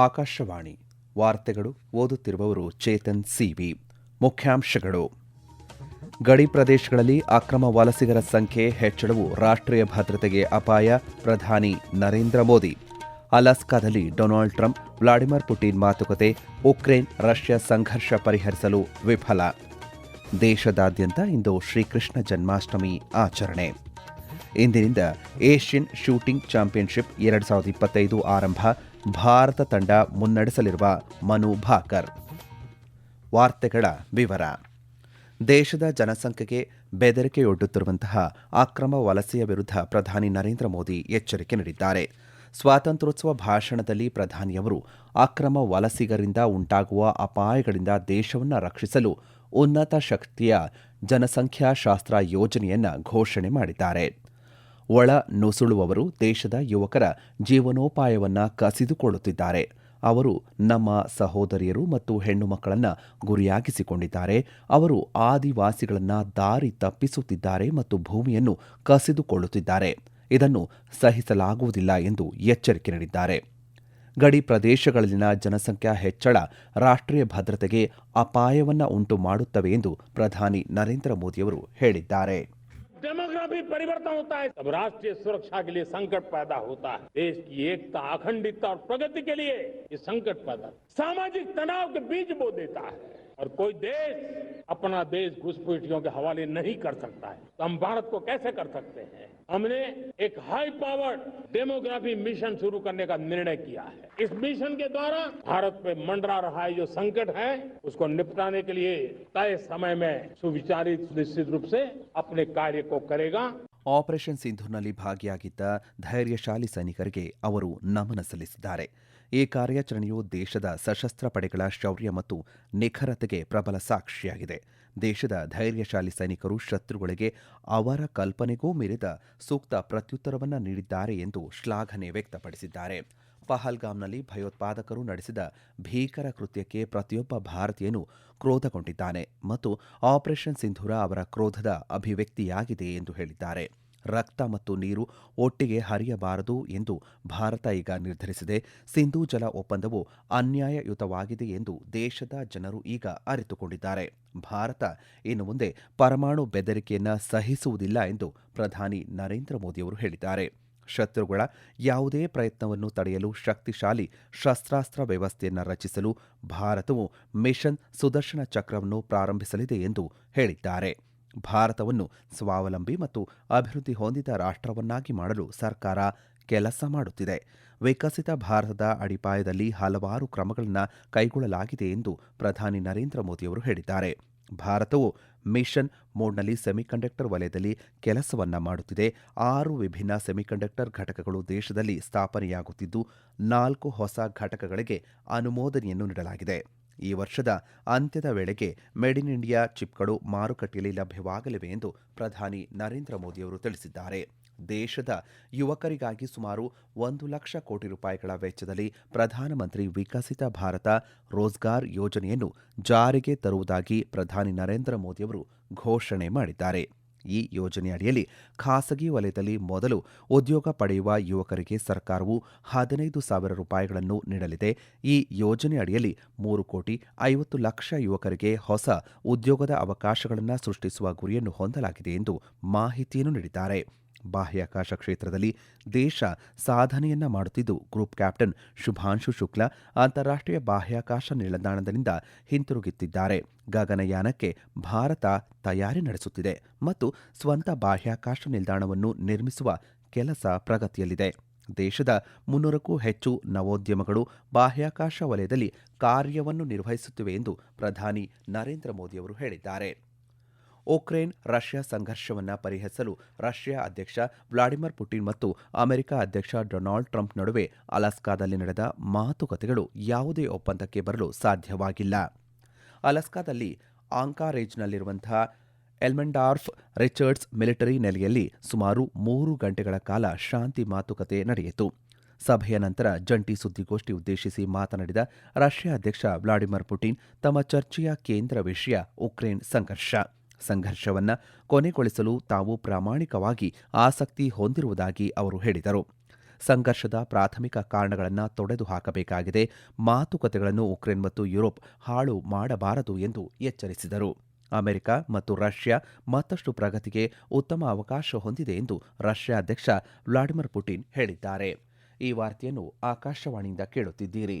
ಆಕಾಶವಾಣಿ. ವಾರ್ತೆಗಳು ಓದುತ್ತಿರುವವರು ಚೇತನ್, ಸಿವಿ. ಮುಖ್ಯಾಂಶಗಳು. ಗಡಿ ಪ್ರದೇಶಗಳಲ್ಲಿ ಅಕ್ರಮ ವಲಸಿಗರ ಸಂಖ್ಯೆ ಹೆಚ್ಚಳವು ರಾಷ್ಟ್ರೀಯ ಭದ್ರತೆಗೆ ಅಪಾಯ, ಪ್ರಧಾನಿ ನರೇಂದ್ರ ಮೋದಿ. ಅಲಾಸ್ಕಾದಲ್ಲಿ ಡೊನಾಲ್ಡ್ ಟ್ರಂಪ್, ವ್ಲಾಡಿಮಿರ್ ಪುಟಿನ್ ಮಾತುಕತೆ, ಉಕ್ರೇನ್, ರಷ್ಯಾ ಸಂಘರ್ಷ ಪರಿಹರಿಸಲು ವಿಫಲ. ದೇಶದಾದ್ಯಂತ ಇಂದು ಶ್ರೀಕೃಷ್ಣ ಜನ್ಮಾಷ್ಟಮಿ ಆಚರಣೆ. ಇಂದಿನಿಂದ ಏಷ್ಯನ್ ಶೂಟಿಂಗ್ ಚಾಂಪಿಯನ್ಶಿಪ್ ಎರಡು ಸಾವಿರದ ಇಪ್ಪತ್ತೈದು ಆರಂಭ ಭಾರತ ತಂಡ ಮುನ್ನಡೆಸಲಿರುವ ಮನು ಭಾಕರ್. ವಾರ್ತೆಗಳ ವಿವರ. ದೇಶದ ಜನಸಂಖ್ಯೆಗೆ ಬೆದರಿಕೆಯೊಡ್ಡುತ್ತಿರುವಂತಹ ಅಕ್ರಮ ವಲಸೆಯ ವಿರುದ್ಧ ಪ್ರಧಾನಿ ನರೇಂದ್ರ ಮೋದಿ ಎಚ್ಚರಿಕೆ ನೀಡಿದ್ದಾರೆ. ಸ್ವಾತಂತ್ರ್ಯೋತ್ಸವ ಭಾಷಣದಲ್ಲಿ ಪ್ರಧಾನಿಯವರು ಅಕ್ರಮ ವಲಸಿಗರಿಂದ ಉಂಟಾಗುವ ಅಪಾಯಗಳಿಂದ ದೇಶವನ್ನು ರಕ್ಷಿಸಲು ಉನ್ನತ ಶಕ್ತಿಯ ಜನಸಂಖ್ಯಾಶಾಸ್ತ್ರ ಯೋಜನೆಯನ್ನು ಘೋಷಣೆ ಮಾಡಿದ್ದಾರೆ. ಒಳ ನುಸುಳುವವರು ದೇಶದ ಯುವಕರ ಜೀವನೋಪಾಯವನ್ನು ಕಸಿದುಕೊಳ್ಳುತ್ತಿದ್ದಾರೆ. ಅವರು ನಮ್ಮ ಸಹೋದರಿಯರು ಮತ್ತು ಹೆಣ್ಣು ಮಕ್ಕಳನ್ನ ಗುರಿಯಾಗಿಸಿಕೊಂಡಿದ್ದಾರೆ. ಅವರು ಆದಿವಾಸಿಗಳನ್ನ ದಾರಿ ತಪ್ಪಿಸುತ್ತಿದ್ದಾರೆ ಮತ್ತು ಭೂಮಿಯನ್ನು ಕಸಿದುಕೊಳ್ಳುತ್ತಿದ್ದಾರೆ. ಇದನ್ನು ಸಹಿಸಲಾಗುವುದಿಲ್ಲ ಎಂದು ಎಚ್ಚರಿಕೆ ನೀಡಿದ್ದಾರೆ. ಗಡಿ ಪ್ರದೇಶಗಳಲ್ಲಿನ ಜನಸಂಖ್ಯಾ ಹೆಚ್ಚಳ ರಾಷ್ಟ್ರೀಯ ಭದ್ರತೆಗೆ ಅಪಾಯವನ್ನು ಉಂಟು ಮಾಡುತ್ತವೆ ಎಂದು ಪ್ರಧಾನಿ ನರೇಂದ್ರ ಮೋದಿಯವರು ಹೇಳಿದ್ದಾರೆ. डेमोग्राफी परिवर्तन होता है। तब राष्ट्रीय सुरक्षा के लिए संकट पैदा होता है। देश की एकता अखंडता और प्रगति के लिए ये संकट पैदा सामाजिक तनाव के बीज बो देता है। और कोई देश अपना देश घुसपैठियों के हवाले नहीं कर सकता है तो हम भारत को कैसे कर सकते हैं हमने एक हाई पावर्ड डेमोग्राफी मिशन शुरू करने का निर्णय किया है इस मिशन के द्वारा भारत पे मंडरा रहा है जो संकट है उसको निपटाने के लिए तय समय में सुविचारित निश्चित रूप से अपने कार्य को करेगा ಆಪರೇಷನ್ ಸಿಂಧೂರ್ನಲ್ಲಿ ಭಾಗಿಯಾಗಿದ್ದ ಧೈರ್ಯಶಾಲಿ ಸೈನಿಕರಿಗೆ ಅವರು ನಮನ ಸಲ್ಲಿಸಿದ್ದಾರೆ ಈ ಕಾರ್ಯಾಚರಣೆಯು ದೇಶದ ಸಶಸ್ತ್ರ ಪಡೆಗಳ ಶೌರ್ಯ ಮತ್ತು ನಿಖರತೆಗೆ ಪ್ರಬಲ ಸಾಕ್ಷಿಯಾಗಿದೆ. ದೇಶದ ಧೈರ್ಯಶಾಲಿ ಸೈನಿಕರು ಶತ್ರುಗಳಿಗೆ ಅವರ ಕಲ್ಪನೆಗೂ ಮೀರಿದ ಸೂಕ್ತ ಪ್ರತ್ಯುತ್ತರವನ್ನು ನೀಡಿದ್ದಾರೆ ಎಂದು ಶ್ಲಾಘನೆ ವ್ಯಕ್ತಪಡಿಸಿದ್ದಾರೆ. ಪಹಲ್ಗಾಮ್ನಲ್ಲಿ ಭಯೋತ್ಪಾದಕರು ನಡೆಸಿದ ಭೀಕರ ಕೃತ್ಯಕ್ಕೆ ಪ್ರತಿಯೊಬ್ಬ ಭಾರತೀಯನು ಕ್ರೋಧಗೊಂಡಿದ್ದಾನೆ ಮತ್ತು ಆಪರೇಷನ್ ಸಿಂಧೂರ ಅವರ ಕ್ರೋಧದ ಅಭಿವ್ಯಕ್ತಿಯಾಗಿದೆ ಎಂದು ಹೇಳಿದ್ದಾರೆ. ರಕ್ತ ಮತ್ತು ನೀರು ಒಟ್ಟಿಗೆ ಹರಿಯಬಾರದು ಎಂದು ಭಾರತ ಈಗ ನಿರ್ಧರಿಸಿದೆ. ಸಿಂಧೂ ಜಲ ಒಪ್ಪಂದವು ಅನ್ಯಾಯಯುತವಾಗಿದೆ ಎಂದು ದೇಶದ ಜನರು ಈಗ ಅರಿತುಕೊಂಡಿದ್ದಾರೆ. ಭಾರತ ಇನ್ನು ಮುಂದೆ ಪರಮಾಣು ಬೆದರಿಕೆಯನ್ನು ಸಹಿಸುವುದಿಲ್ಲ ಎಂದು ಪ್ರಧಾನಿ ನರೇಂದ್ರ ಮೋದಿಯವರು ಹೇಳಿದ್ದಾರೆ. ಶತ್ರುಗಳ ಯಾವುದೇ ಪ್ರಯತ್ನವನ್ನು ತಡೆಯಲು ಶಕ್ತಿಶಾಲಿ ಶಸ್ತ್ರಾಸ್ತ್ರ ವ್ಯವಸ್ಥೆಯನ್ನು ರಚಿಸಲು ಭಾರತವು ಮಿಷನ್ ಸುದರ್ಶನ ಚಕ್ರವನ್ನು ಪ್ರಾರಂಭಿಸಲಿದೆ ಎಂದು ಹೇಳಿದ್ದಾರೆ. ಭಾರತವನ್ನು ಸ್ವಾವಲಂಬಿ ಮತ್ತು ಅಭಿವೃದ್ಧಿ ಹೊಂದಿದ ರಾಷ್ಟ್ರವನ್ನಾಗಿ ಮಾಡಲು ಸರ್ಕಾರ ಕೆಲಸ ಮಾಡುತ್ತಿದೆ. ವಿಕಸಿತ ಭಾರತದ ಅಡಿಪಾಯದಲ್ಲಿ ಹಲವಾರು ಕ್ರಮಗಳನ್ನು ಕೈಗೊಳ್ಳಲಾಗಿದೆ ಎಂದು ಪ್ರಧಾನಿ ನರೇಂದ್ರ ಮೋದಿಯವರು ಹೇಳಿದ್ದಾರೆ. ಭಾರತವು ಮಿಷನ್ ಮೋಡ್ನಲ್ಲಿ ಸೆಮಿಕಂಡಕ್ಟರ್ ವಲಯದಲ್ಲಿ ಕೆಲಸವನ್ನ ಮಾಡುತ್ತಿದೆ. ಆರು ವಿಭಿನ್ನ ಸೆಮಿಕಂಡಕ್ಟರ್ ಘಟಕಗಳು ದೇಶದಲ್ಲಿ ಸ್ಥಾಪನೆಯಾಗುತ್ತಿದ್ದು, ನಾಲ್ಕು ಹೊಸ ಘಟಕಗಳಿಗೆ ಅನುಮೋದನೆಯನ್ನು ನೀಡಲಾಗಿದೆ. ಈ ವರ್ಷದ ಅಂತ್ಯದ ವೇಳೆಗೆ ಮೇಡ್ ಇನ್ ಇಂಡಿಯಾ ಚಿಪ್ಗಳು ಮಾರುಕಟ್ಟೆಯಲ್ಲಿ ಲಭ್ಯವಾಗಲಿವೆ ಎಂದು ಪ್ರಧಾನಿ ನರೇಂದ್ರ ಮೋದಿಯವರು ತಿಳಿಸಿದ್ದಾರೆ. ದೇಶದ ಯುವಕರಿಗಾಗಿ ಸುಮಾರು ಒಂದು ಲಕ್ಷ ಕೋಟಿ ರೂಪಾಯಿಗಳ ವೆಚ್ಚದಲ್ಲಿ ಪ್ರಧಾನಮಂತ್ರಿ ವಿಕಸಿತ ಭಾರತ ರೋಜ್ಗಾರ್ ಯೋಜನೆಯನ್ನು ಜಾರಿಗೆ ತರುವುದಾಗಿ ಪ್ರಧಾನಿ ನರೇಂದ್ರ ಮೋದಿಯವರು ಘೋಷಣೆ ಮಾಡಿದ್ದಾರೆ. ಈ ಯೋಜನೆಯಡಿಯಲ್ಲಿ ಖಾಸಗಿ ವಲಯದಲ್ಲಿ ಮೊದಲು ಉದ್ಯೋಗ ಪಡೆಯುವ ಯುವಕರಿಗೆ ಸರ್ಕಾರವು ಹದಿನೈದು ಸಾವಿರ ರೂಪಾಯಿಗಳನ್ನು ನೀಡಲಿದೆ. ಈ ಯೋಜನೆಯಡಿಯಲ್ಲಿ ಮೂರು ಕೋಟಿ ಐವತ್ತು ಲಕ್ಷ ಯುವಕರಿಗೆ ಹೊಸ ಉದ್ಯೋಗದ ಅವಕಾಶಗಳನ್ನು ಸೃಷ್ಟಿಸುವ ಗುರಿಯನ್ನು ಹೊಂದಲಾಗಿದೆ ಎಂದು ಮಾಹಿತಿಯನ್ನು ನೀಡಿದ್ದಾರೆ. ಬಾಹ್ಯಾಕಾಶ ಕ್ಷೇತ್ರದಲ್ಲಿ ದೇಶ ಸಾಧನೆಯನ್ನ ಮಾಡುತ್ತಿದ್ದು, ಗ್ರೂಪ್ ಕ್ಯಾಪ್ಟನ್ ಶುಭಾಂಶು ಶುಕ್ಲಾ ಅಂತಾರಾಷ್ಟ್ರೀಯ ಬಾಹ್ಯಾಕಾಶ ನಿಲ್ದಾಣದಿಂದ ಹಿಂತಿರುಗುತ್ತಿದ್ದಾರೆ. ಗಗನಯಾನಕ್ಕೆ ಭಾರತ ತಯಾರಿ ನಡೆಸುತ್ತಿದೆ ಮತ್ತು ಸ್ವಂತ ಬಾಹ್ಯಾಕಾಶ ನಿಲ್ದಾಣವನ್ನು ನಿರ್ಮಿಸುವ ಕೆಲಸ ಪ್ರಗತಿಯಲ್ಲಿದೆ. ದೇಶದ ಮುನ್ನೂರಕ್ಕೂ ಹೆಚ್ಚು ನವೋದ್ಯಮಗಳು ಬಾಹ್ಯಾಕಾಶ ವಲಯದಲ್ಲಿ ಕಾರ್ಯವನ್ನು ನಿರ್ವಹಿಸುತ್ತಿವೆ ಎಂದು ಪ್ರಧಾನಿ ನರೇಂದ್ರ ಮೋದಿಯವರು ಹೇಳಿದ್ದಾರೆ. ಉಕ್ರೇನ್ ರಷ್ಯಾ ಸಂಘರ್ಷವನ್ನು ಪರಿಹರಿಸಲು ರಷ್ಯಾ ಅಧ್ಯಕ್ಷ ವ್ಲಾಡಿಮಿರ್ ಪುಟಿನ್ ಮತ್ತು ಅಮೆರಿಕ ಅಧ್ಯಕ್ಷ ಡೊನಾಲ್ಡ್ ಟ್ರಂಪ್ ನಡುವೆ ಅಲಾಸ್ಕಾದಲ್ಲಿ ನಡೆದ ಮಾತುಕತೆಗಳು ಯಾವುದೇ ಒಪ್ಪಂದಕ್ಕೆ ಬರಲು ಸಾಧ್ಯವಾಗಿಲ್ಲ. ಅಲಾಸ್ಕಾದಲ್ಲಿ ಆಂಕಾರೇಜ್ನಲ್ಲಿರುವಂತಹ ಎಲ್ಮೆಂಡಾರ್ಫ್ ರಿಚರ್ಡ್ಸ್ ಮಿಲಿಟರಿ ನೆಲೆಯಲ್ಲಿ ಸುಮಾರು ಮೂರು ಗಂಟೆಗಳ ಕಾಲ ಶಾಂತಿ ಮಾತುಕತೆ ನಡೆಯಿತು. ಸಭೆಯ ನಂತರ ಜಂಟಿ ಸುದ್ದಿಗೋಷ್ಠಿ ಉದ್ದೇಶಿಸಿ ಮಾತನಾಡಿದ ರಷ್ಯಾ ಅಧ್ಯಕ್ಷ ವ್ಲಾಡಿಮಿರ್ ಪುಟಿನ್, ತಮ್ಮ ಚರ್ಚೆಯ ಕೇಂದ್ರ ವಿಷಯ ಉಕ್ರೇನ್ ಸಂಘರ್ಷ. ಸಂಘರ್ಷವನ್ನ ಕೊನೆಗೊಳಿಸಲು ತಾವು ಪ್ರಾಮಾಣಿಕವಾಗಿ ಆಸಕ್ತಿ ಹೊಂದಿರುವುದಾಗಿ ಅವರು ಹೇಳಿದರು. ಸಂಘರ್ಷದ ಪ್ರಾಥಮಿಕ ಕಾರಣಗಳನ್ನು ತೊಡೆದು ಹಾಕಬೇಕಾಗಿದೆ. ಮಾತುಕತೆಗಳನ್ನು ಉಕ್ರೇನ್ ಮತ್ತು ಯುರೋಪ್ ಹಾಳು ಮಾಡಬಾರದು ಎಂದು ಎಚ್ಚರಿಸಿದರು. ಅಮೆರಿಕ ಮತ್ತು ರಷ್ಯಾ ಮತ್ತಷ್ಟು ಪ್ರಗತಿಗೆ ಉತ್ತಮ ಅವಕಾಶ ಹೊಂದಿದೆ ಎಂದು ರಷ್ಯಾ ಅಧ್ಯಕ್ಷ ವ್ಲಾಡಿಮಿರ್ ಪುಟಿನ್ ಹೇಳಿದ್ದಾರೆ. ಈ ವಾರ್ತೆಯನ್ನು ಆಕಾಶವಾಣಿಯಿಂದ ಕೇಳುತ್ತಿದ್ದೀರಿ.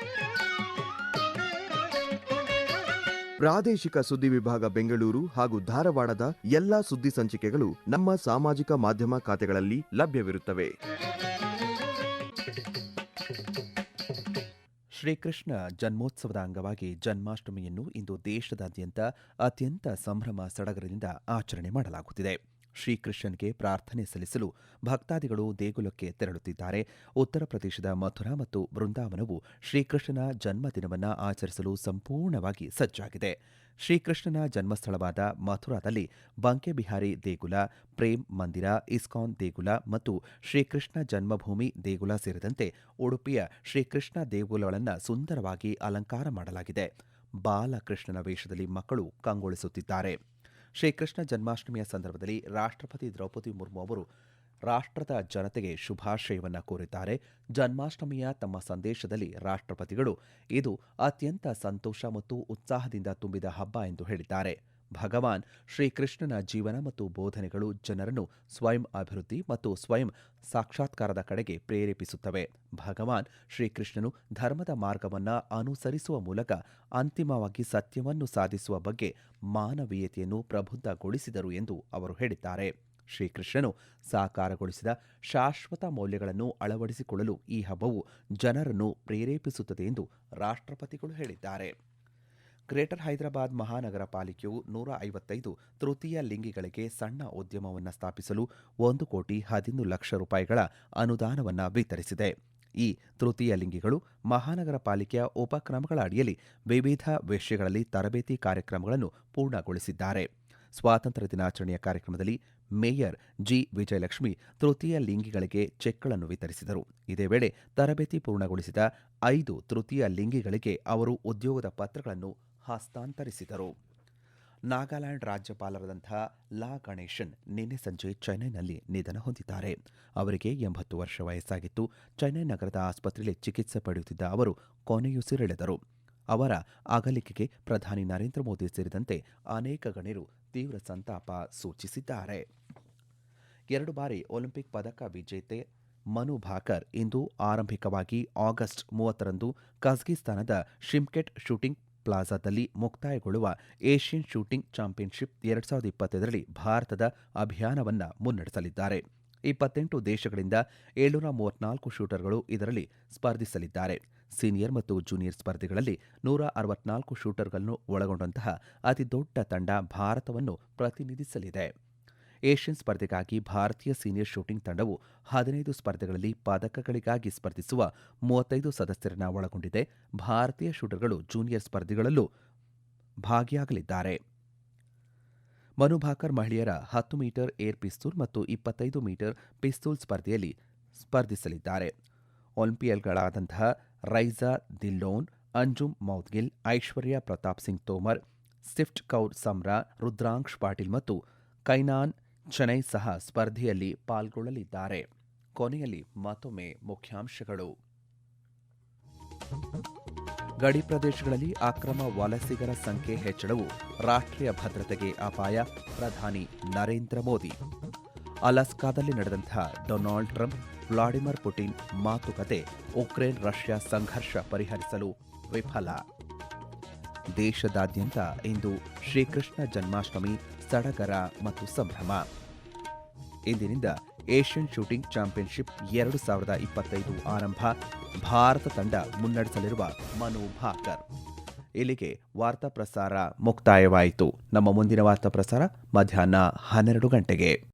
ಪ್ರಾದೇಶಿಕ ಸುದ್ದಿ ವಿಭಾಗ ಬೆಂಗಳೂರು ಹಾಗೂ ಧಾರವಾಡದ ಎಲ್ಲಾ ಸುದ್ದಿ ಸಂಚಿಕೆಗಳು ನಮ್ಮ ಸಾಮಾಜಿಕ ಮಾಧ್ಯಮ ಖಾತೆಗಳಲ್ಲಿ ಲಭ್ಯವಿರುತ್ತವೆ. ಶ್ರೀಕೃಷ್ಣ ಜನ್ಮೋತ್ಸವದ ಅಂಗವಾಗಿ ಜನ್ಮಾಷ್ಟಮಿಯನ್ನು ಇಂದು ದೇಶದಾದ್ಯಂತ ಅತ್ಯಂತ ಸಂಭ್ರಮ ಸಡಗರದಿಂದ ಆಚರಣೆ ಮಾಡಲಾಗುತ್ತಿದೆ. ಶ್ರೀಕೃಷ್ಣನ್ಗೆ ಪ್ರಾರ್ಥನೆ ಸಲ್ಲಿಸಲು ಭಕ್ತಾದಿಗಳು ದೇಗುಲಕ್ಕೆ ತೆರಳುತ್ತಿದ್ದಾರೆ. ಉತ್ತರ ಪ್ರದೇಶದ ಮಥುರಾ ಮತ್ತು ಬೃಂದಾವನವು ಶ್ರೀಕೃಷ್ಣನ ಜನ್ಮದಿನವನ್ನು ಆಚರಿಸಲು ಸಂಪೂರ್ಣವಾಗಿ ಸಜ್ಜಾಗಿದೆ. ಶ್ರೀಕೃಷ್ಣನ ಜನ್ಮಸ್ಥಳವಾದ ಮಥುರಾದಲ್ಲಿ ಬಂಕೆಬಿಹಾರಿ ದೇಗುಲ, ಪ್ರೇಮ್ ಮಂದಿರ, ಇಸ್ಕಾನ್ ದೇಗುಲ ಮತ್ತು ಶ್ರೀಕೃಷ್ಣ ಜನ್ಮಭೂಮಿ ದೇಗುಲ ಸೇರಿದಂತೆ ಉಡುಪಿಯ ಶ್ರೀಕೃಷ್ಣ ದೇಗುಲಗಳನ್ನು ಸುಂದರವಾಗಿ ಅಲಂಕಾರ ಮಾಡಲಾಗಿದೆ. ಬಾಲಕೃಷ್ಣನ ವೇಷದಲ್ಲಿ ಮಕ್ಕಳು ಕಂಗೊಳಿಸುತ್ತಿದ್ದಾರೆ. ಶ್ರೀಕೃಷ್ಣ ಜನ್ಮಾಷ್ಟಮಿಯ ಸಂದರ್ಭದಲ್ಲಿ ರಾಷ್ಟ್ರಪತಿ ದ್ರೌಪದಿ ಮುರ್ಮು ಅವರು ರಾಷ್ಟ್ರದ ಜನತೆಗೆ ಶುಭಾಶಯವನ್ನ ಕೋರಿದ್ದಾರೆ. ಜನ್ಮಾಷ್ಟಮಿಯ ತಮ್ಮ ಸಂದೇಶದಲ್ಲಿ ರಾಷ್ಟ್ರಪತಿಗಳು ಇದು ಅತ್ಯಂತ ಸಂತೋಷ ಮತ್ತು ಉತ್ಸಾಹದಿಂದ ತುಂಬಿದ ಹಬ್ಬ ಎಂದು ಹೇಳಿದ್ದಾರೆ. ಭಗವಾನ್ ಶ್ರೀಕೃಷ್ಣನ ಜೀವನ ಮತ್ತು ಬೋಧನೆಗಳು ಜನರನ್ನು ಸ್ವಯಂ ಅಭಿವೃದ್ಧಿ ಮತ್ತು ಸ್ವಯಂ ಸಾಕ್ಷಾತ್ಕಾರದ ಕಡೆಗೆ ಪ್ರೇರೇಪಿಸುತ್ತವೆ. ಭಗವಾನ್ ಶ್ರೀಕೃಷ್ಣನು ಧರ್ಮದ ಮಾರ್ಗವನ್ನು ಅನುಸರಿಸುವ ಮೂಲಕ ಅಂತಿಮವಾಗಿ ಸತ್ಯವನ್ನು ಸಾಧಿಸುವ ಬಗ್ಗೆ ಮಾನವೀಯತೆಯನ್ನು ಪ್ರಬುದ್ಧಗೊಳಿಸಿದರು ಎಂದು ಅವರು ಹೇಳಿದ್ದಾರೆ. ಶ್ರೀಕೃಷ್ಣನು ಸಾಕಾರಗೊಳಿಸಿದ ಶಾಶ್ವತ ಮೌಲ್ಯಗಳನ್ನು ಅಳವಡಿಸಿಕೊಳ್ಳಲು ಈ ಹಬ್ಬವು ಜನರನ್ನು ಪ್ರೇರೇಪಿಸುತ್ತದೆ ಎಂದು ರಾಷ್ಟ್ರಪತಿಗಳು ಹೇಳಿದ್ದಾರೆ. ಗ್ರೇಟರ್ ಹೈದರಾಬಾದ್ ಮಹಾನಗರ ಪಾಲಿಕೆಯು ನೂರ ಐವತ್ತೈದು ತೃತೀಯ ಲಿಂಗಿಗಳಿಗೆ ಸಣ್ಣ ಉದ್ಯಮವನ್ನು ಸ್ಥಾಪಿಸಲು ಒಂದು ಕೋಟಿ ಹದಿನೈದು ಲಕ್ಷ ರೂಪಾಯಿಗಳ ಅನುದಾನವನ್ನು ವಿತರಿಸಿದೆ. ಈ ತೃತೀಯ ಲಿಂಗಿಗಳು ಮಹಾನಗರ ಪಾಲಿಕೆಯ ಉಪಕ್ರಮಗಳ ಅಡಿಯಲ್ಲಿ ವಿವಿಧ ವಿಷಯಗಳಲ್ಲಿ ತರಬೇತಿ ಕಾರ್ಯಕ್ರಮಗಳನ್ನು ಪೂರ್ಣಗೊಳಿಸಿದ್ದಾರೆ. ಸ್ವಾತಂತ್ರ್ಯ ದಿನಾಚರಣೆಯ ಕಾರ್ಯಕ್ರಮದಲ್ಲಿ ಮೇಯರ್ ಜಿ. ವಿಜಯಲಕ್ಷ್ಮಿ ತೃತೀಯ ಲಿಂಗಿಗಳಿಗೆ ಚೆಕ್ಗಳನ್ನು ವಿತರಿಸಿದರು. ಇದೇ ವೇಳೆ ತರಬೇತಿ ಪೂರ್ಣಗೊಳಿಸಿದ ಐದು ತೃತೀಯ ಲಿಂಗಿಗಳಿಗೆ ಅವರು ಉದ್ಯೋಗದ ಪತ್ರಗಳನ್ನು ಹಸ್ತಾಂತರಿಸಿದರು. ನಾಗಾಲ್ಯಾಂಡ್ ರಾಜ್ಯಪಾಲರಾದಂಥ ಲಾ ಗಣೇಶನ್ ನಿನ್ನೆ ಸಂಜೆ ಚೆನ್ನೈನಲ್ಲಿ ನಿಧನ ಹೊಂದಿದ್ದಾರೆ. ಅವರಿಗೆ ಎಂಬತ್ತು ವರ್ಷ ವಯಸ್ಸಾಗಿತ್ತು ಚೆನ್ನೈ ನಗರದ ಆಸ್ಪತ್ರೆಯಲ್ಲಿ ಚಿಕಿತ್ಸೆ ಪಡೆಯುತ್ತಿದ್ದ ಅವರು ಕೊನೆಯುಸಿರೆಳೆದರು ಅವರ ಅಗಲಿಕೆಗೆ ಪ್ರಧಾನಿ ನರೇಂದ್ರ ಮೋದಿ ಸೇರಿದಂತೆ ಅನೇಕ ಗಣ್ಯರು ತೀವ್ರ ಸಂತಾಪ ಸೂಚಿಸಿದ್ದಾರೆ. ಎರಡು ಬಾರಿ ಒಲಿಂಪಿಕ್ ಪದಕ ವಿಜೇತೆ ಮನು ಭಾಕರ್ ಇಂದು ಆರಂಭಿಕವಾಗಿ ಆಗಸ್ಟ್ ಮೂವತ್ತರಂದು ಕಜಕಿಸ್ತಾನದ ಶಿಮ್ಕೆಟ್ ಶೂಟಿಂಗ್ ಪ್ಲಾಜಾದಲ್ಲಿ ಮುಕ್ತಾಯಗೊಳ್ಳುವ ಏಷ್ಯನ್ ಶೂಟಿಂಗ್ ಚಾಂಪಿಯನ್ಶಿಪ್ ಎರಡ್ ಸಾವಿರದ ಇಪ್ಪತ್ತೈದರಲ್ಲಿ ಭಾರತದ ಅಭಿಯಾನವನ್ನು ಮುನ್ನಡೆಸಲಿದ್ದಾರೆ. ಇಪ್ಪತ್ತೆಂಟು ದೇಶಗಳಿಂದ ಏಳ್ನೂರ ಮೂವತ್ನಾಲ್ಕು ಶೂಟರ್ಗಳು ಇದರಲ್ಲಿ ಸ್ಪರ್ಧಿಸಲಿದ್ದಾರೆ. ಸೀನಿಯರ್ ಮತ್ತು ಜೂನಿಯರ್ ಸ್ಪರ್ಧೆಗಳಲ್ಲಿ ನೂರ ಅರವತ್ನಾಲ್ಕು ಶೂಟರ್ಗಳನ್ನು ಒಳಗೊಂಡಂತಹ ಅತಿದೊಡ್ಡ ತಂಡ ಭಾರತವನ್ನು ಪ್ರತಿನಿಧಿಸಲಿದೆ. ಏಷ್ಯನ್ ಸ್ಪರ್ಧೆಗಾಗಿ ಭಾರತೀಯ ಸೀನಿಯರ್ ಶೂಟಿಂಗ್ ತಂಡವು ಹದಿನೈದು ಸ್ಪರ್ಧೆಗಳಲ್ಲಿ ಪದಕಗಳಿಗಾಗಿ ಸ್ಪರ್ಧಿಸುವ ಮೂವತ್ತೈದು ಸದಸ್ಯರನ್ನ ಒಳಗೊಂಡಿದೆ. ಭಾರತೀಯ ಶೂಟರ್ಗಳು ಜೂನಿಯರ್ ಸ್ಪರ್ಧೆಗಳಲ್ಲೂ ಭಾಗಿಯಾಗಲಿದ್ದಾರೆ. ಮನು ಭಾಕರ್ ಮಹಿಳೆಯರ ಹತ್ತು ಮೀಟರ್ ಏರ್ ಪಿಸ್ತೂಲ್ ಮತ್ತು ಇಪ್ಪತ್ತೈದು ಮೀಟರ್ ಪಿಸ್ತೂಲ್ ಸ್ಪರ್ಧೆಯಲ್ಲಿ ಸ್ಪರ್ಧಿಸಲಿದ್ದಾರೆ. ಒಲಿಂಪಿಯನ್ಗಳಾದಂತಹ ರೈಜಾ ದಿಲ್ಲೋನ್, ಅಂಜುಮ್ ಮೌದ್ಗಿಲ್, ಐಶ್ವರ್ಯ ಪ್ರತಾಪ್ ಸಿಂಗ್ ತೋಮರ್, ಸಿಫ್ಟ್ ಕೌರ್ ಸಮ್ರಾ, ರುದ್ರಾಂಶ್ ಪಾಟೀಲ್ ಮತ್ತು ಕೈನಾನ್ ಚೆನ್ನೈ ಸಹ ಸ್ಪರ್ಧೆಯಲ್ಲಿ ಪಾಲ್ಗೊಳ್ಳಲಿದ್ದಾರೆ. ಕೊನೆಯಲ್ಲಿ ಮತ್ತೊಮ್ಮೆ ಮುಖ್ಯಾಂಶಗಳು. ಗಡಿ ಪ್ರದೇಶಗಳಲ್ಲಿ ಅಕ್ರಮ ವಲಸಿಗರ ಸಂಖ್ಯೆ ಹೆಚ್ಚಳವು ರಾಷ್ಟ್ರೀಯ ಭದ್ರತೆಗೆ ಅಪಾಯ, ಪ್ರಧಾನಿ ನರೇಂದ್ರ ಮೋದಿ. ಅಲಾಸ್ಕಾದಲ್ಲಿ ನಡೆದಂತಹ ಡೊನಾಲ್ಡ್ ಟ್ರಂಪ್, ವ್ಲಾಡಿಮಿರ್ ಪುಟಿನ್ ಮಾತುಕತೆ ಉಕ್ರೇನ್ ರಷ್ಯಾ ಸಂಘರ್ಷ ಪರಿಹರಿಸಲು ವಿಫಲ. ದೇಶದಾದ್ಯಂತ ಇಂದು ಶ್ರೀಕೃಷ್ಣ ಜನ್ಮಾಷ್ಟಮಿ, ಸಡಗರ ಮತ್ತು ಸಂಭ್ರಮ. ಇಂದಿನಿಂದ ಏಷ್ಯನ್ ಶೂಟಿಂಗ್ ಚಾಂಪಿಯನ್ಶಿಪ್ ಎರಡು ಸಾವಿರದ ಇಪ್ಪತ್ತೈದು ಆರಂಭ. ಭಾರತ ತಂಡ ಮುನ್ನಡೆಸಲಿರುವ ಮನು ಭಾಕರ್. ಇಲ್ಲಿಗೆ ವಾರ್ತಾ ಪ್ರಸಾರ ಮುಕ್ತಾಯವಾಯಿತು. ನಮ್ಮ ಮುಂದಿನ ವಾರ್ತಾ ಪ್ರಸಾರ ಮಧ್ಯಾಹ್ನ ಹನ್ನೆರಡು ಗಂಟೆಗೆ.